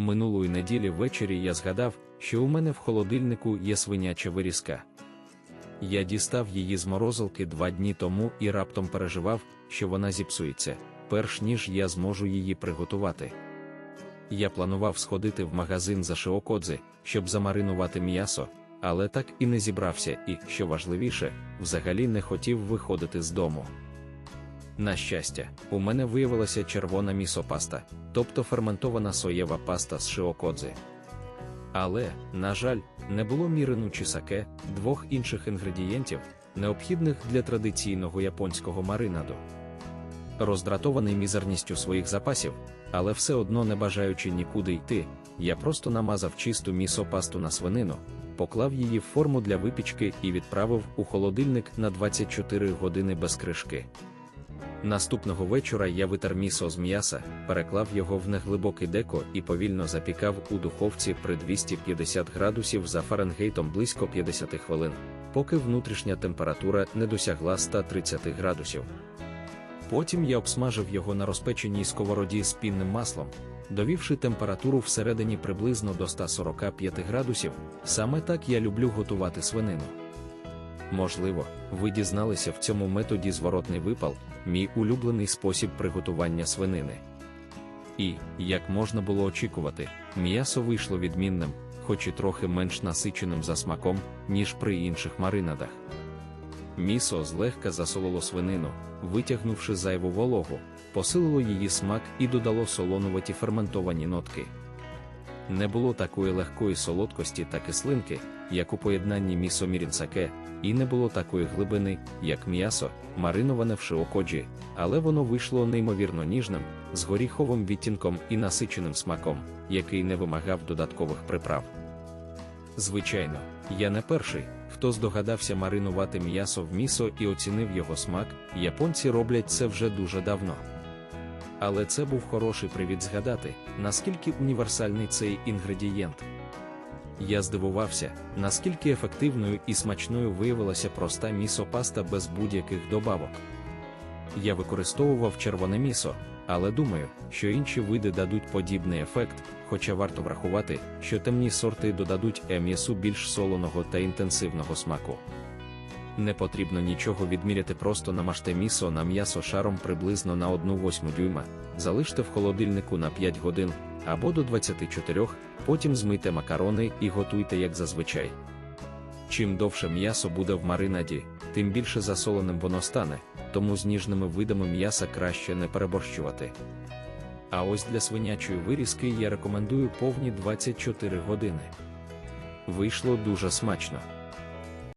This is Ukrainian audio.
Минулої неділі ввечері я згадав, що у мене в холодильнику є свиняча вирізка. Я дістав її з морозилки два дні тому і раптом переживав, що вона зіпсується, перш ніж я зможу її приготувати. Я планував сходити в магазин за шиокодзи, щоб замаринувати м'ясо, але так і не зібрався і, що важливіше, взагалі не хотів виходити з дому. На щастя, у мене виявилася червона місопаста, тобто ферментована соєва паста з шиокодзи. Але, на жаль, не було мірину чи саке, двох інших інгредієнтів, необхідних для традиційного японського маринаду. Роздратований мізерністю своїх запасів, але все одно не бажаючи нікуди йти, я просто намазав чисту місопасту на свинину, поклав її в форму для випічки і відправив у холодильник на 24 години без кришки. Наступного вечора я витер місо з м'яса, переклав його в неглибокий деко і повільно запікав у духовці при 250 градусів за Фаренгейтом близько 50 хвилин, поки внутрішня температура не досягла 130 градусів. Потім я обсмажив його на розпеченій сковороді з пінним маслом, довівши температуру всередині приблизно до 145 градусів, саме так я люблю готувати свинину. Можливо, ви дізналися в цьому методі зворотний випал, мій улюблений спосіб приготування свинини. І, як можна було очікувати, м'ясо вийшло відмінним, хоч і трохи менш насиченим за смаком, ніж при інших маринадах. Місо злегка засолило свинину, витягнувши зайву вологу, посилило її смак і додало солонуваті ферментовані нотки. Не було такої легкої солодкості та кислинки, як у поєднанні місо мірінсаке, і не було такої глибини, як м'ясо, мариноване в шиокоджі, але воно вийшло неймовірно ніжним, з горіховим відтінком і насиченим смаком, який не вимагав додаткових приправ. Звичайно, я не перший, хто здогадався маринувати м'ясо в місо і оцінив його смак, японці роблять це вже дуже давно. Але це був хороший привід згадати, наскільки універсальний цей інгредієнт. Я здивувався, наскільки ефективною і смачною виявилася проста місо-паста без будь-яких добавок. Я використовував червоне місо, але думаю, що інші види дадуть подібний ефект, хоча варто врахувати, що темні сорти додадуть м'ясу більш солоного та інтенсивного смаку. Не потрібно нічого відміряти, просто намажте місо на м'ясо шаром приблизно на 1,8 дюйма, залиште в холодильнику на 5 годин або до 24, потім змийте макарони і готуйте як зазвичай. Чим довше м'ясо буде в маринаді, тим більше засоленим воно стане, тому з ніжними видами м'яса краще не переборщувати. А ось для свинячої вирізки я рекомендую повні 24 години. Вийшло дуже смачно.